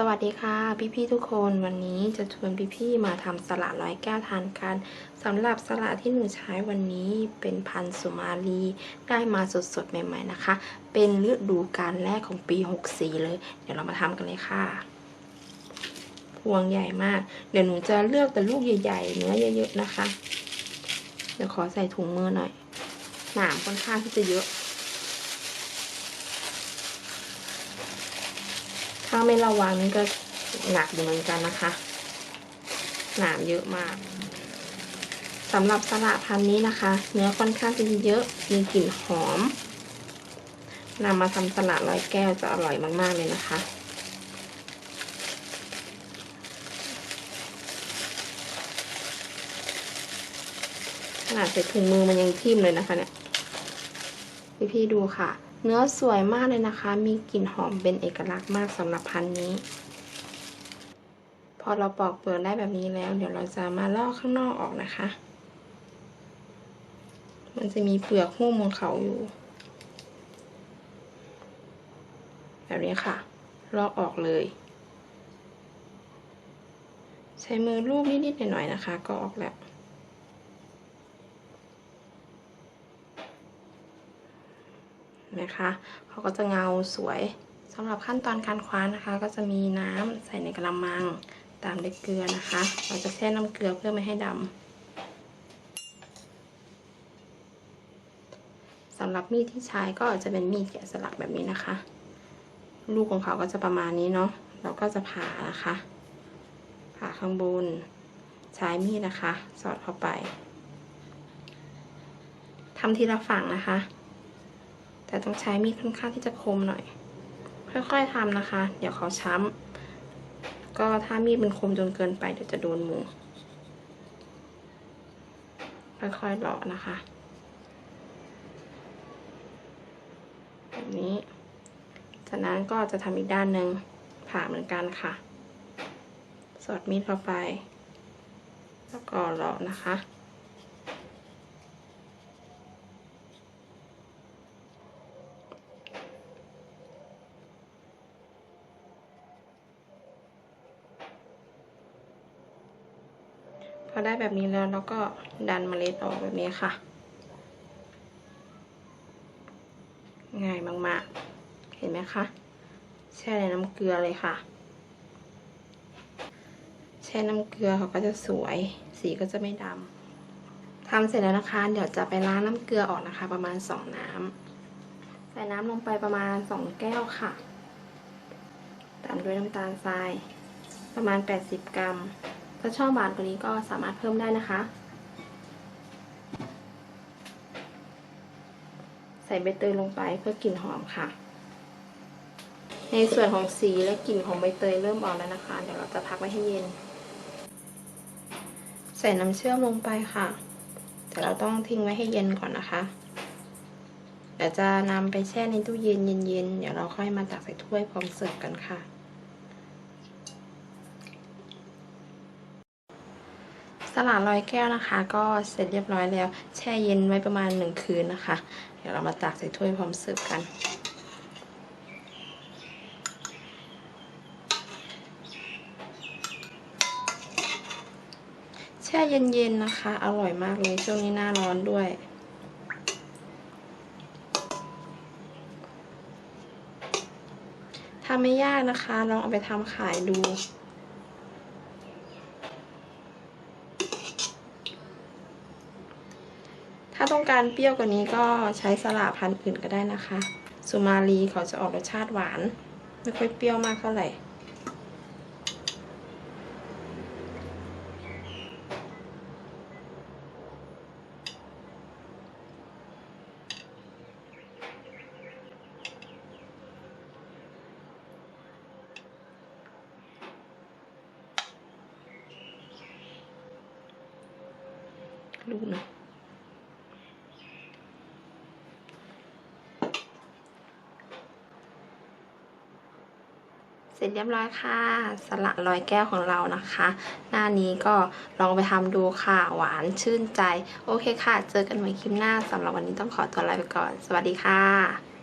สวัสดีค่ะ พี่ๆทุกคนวันนี้จะชวนพี่ๆมาทำสลัดร้อยแก้วทานกันสำหรับสลัดที่หนูใช้วันนี้เป็นพันสุมาลีได้มาสดๆ ใหม่ๆนะคะ เป็นฤดูการแรกของปี 64 เลย เดี๋ยวเรามาทำกันเลยค่ะ พวงใหญ่มาก เดี๋ยวหนูจะเลือกแต่ลูกใหญ่ๆ เนื้อเยอะๆนะคะ เดี๋ยวขอใส่ถุงมือหน่อยหนามค่อนข้างที่จะเยอะ ถ้าไม่ระวังนี่ก็หนักอยู่เหมือนกันนะคะหนามเยอะมากสำหรับสลัดพันนี้นะคะ เนื้อค่อนข้างจะเยอะมีกลิ่นหอมนำมาทำสลัดร้อยแก้วจะอร่อยมาก ๆ เลยนะคะ ขนาดใส่ถุงมือมันยังทิ่มเลยนะคะเนี่ย พี่ ๆ ดูค่ะ เนื้อสวยมากเลยนะคะ มีกลิ่นหอมเป็นเอกลักษณ์มากสำหรับพันนี้ พอเราปอกเปลือกได้แบบนี้แล้ว เดี๋ยวเราจะมาลอกข้างนอกออกนะคะ มันจะมีเปลือกหุ้มของเขาอยู่ แบบนี้ค่ะ ลอกออกเลย ใช้มือลูบนิดๆหน่อยๆนะคะ ก็ออกแล้ว นะคะเขาก็จะเงาสวยสำหรับขั้นตอนการคว้านนะคะ ก็จะมีน้ำใส่ในกระมังตามด้วยเกลือนะคะ เราจะแช่น้ำเกลือเพื่อไม่ให้ดำสำหรับมีดที่ใช้ก็จะเป็นมีดแกะสลักแบบนี้นะคะ ลูกของเขาก็จะประมาณนี้เนาะเราก็จะผ่านะคะ ผ่าข้างบน ใช้มีดนะคะ สอดเข้าไปทำทีละฝั่งนะคะ แต่ต้องใช้มีดค่อนข้างที่จะคมหน่อย ค่อยๆทำนะคะ เดี๋ยวเขาช้ำก็ถ้ามีดมันคมจนเกินไปเดี๋ยวจะโดนมือค่อยๆเลาะนะคะแบบนี้ จากนั้นก็จะทำอีกด้านหนึ่งผ่าเหมือนกันค่ะ สอดมีดเข้าไป แล้วก็เลาะนะคะ อได้แบบนี้แล้วเราก็ดันเมล็ดออกแบบนี้ค่ะ ง่ายมากๆ เห็นไหมคะ แช่ในน้ำเกลือเลยค่ะ แช่น้ำเกลือเขาก็จะสวย สีก็จะไม่ดำทำเสร็จแล้วนะคะ เดี๋ยวจะไปล้างน้ำเกลือออกนะคะ ประมาณสองน้ำใส่น้ำลงไปประมาณสองแก้วค่ะ ตามด้วยน้ำตาลทรายประมาณ 80 กรัม ถ้าชอบหวานกว่านี้ก็สามารถเพิ่มได้นะคะ ใส่ใบเตยลงไปเพื่อกลิ่นหอมค่ะ ในส่วนของสีและกลิ่นของใบเตยเริ่มออกแล้วนะคะ เดี๋ยวเราจะพักไว้ให้เย็น ใส่น้ำเชื่อมลงไปค่ะ แต่เราต้องทิ้งไว้ให้เย็นก่อนนะคะเดี๋ยวจะนำไปแช่ในตู้เย็นเย็นๆ เดี๋ยวเราค่อยมาตักใส่ถ้วยพร้อมเสิร์ฟกันค่ะ สลัดลอยแก้วนะคะ ก็เสร็จเรียบร้อยแล้ว แช่เย็นไว้ประมาณหนึ่งคืนนะคะ เดี๋ยวเรามาตักใส่ถ้วยพร้อมเสิร์ฟกันแช่เย็นๆนะคะ อร่อยมากเลย ช่วงนี้หน้าร้อนด้วย ทำไม่ยากนะคะ ลองเอาไปทำขายดู ถ้าต้องการเปรี้ยวกว่านี้ก็ใช้สลัดพันธุ์อื่นก็ได้นะคะ สุมาลีเขาจะออกรสชาติหวาน ไม่ค่อยเปรี้ยวมากเท่าไหร่ลูกเนาะ เสร็จเรียบร้อยค่ะ สละรอยแก้วของเรานะคะ หน้านี้ก็ลองไปทำดูค่ะ หวานชื่นใจ โอเคค่ะ เจอกันใหม่คลิปหน้าสำหรับวันนี้ต้องขอตัวลาไปก่อน สวัสดีค่ะ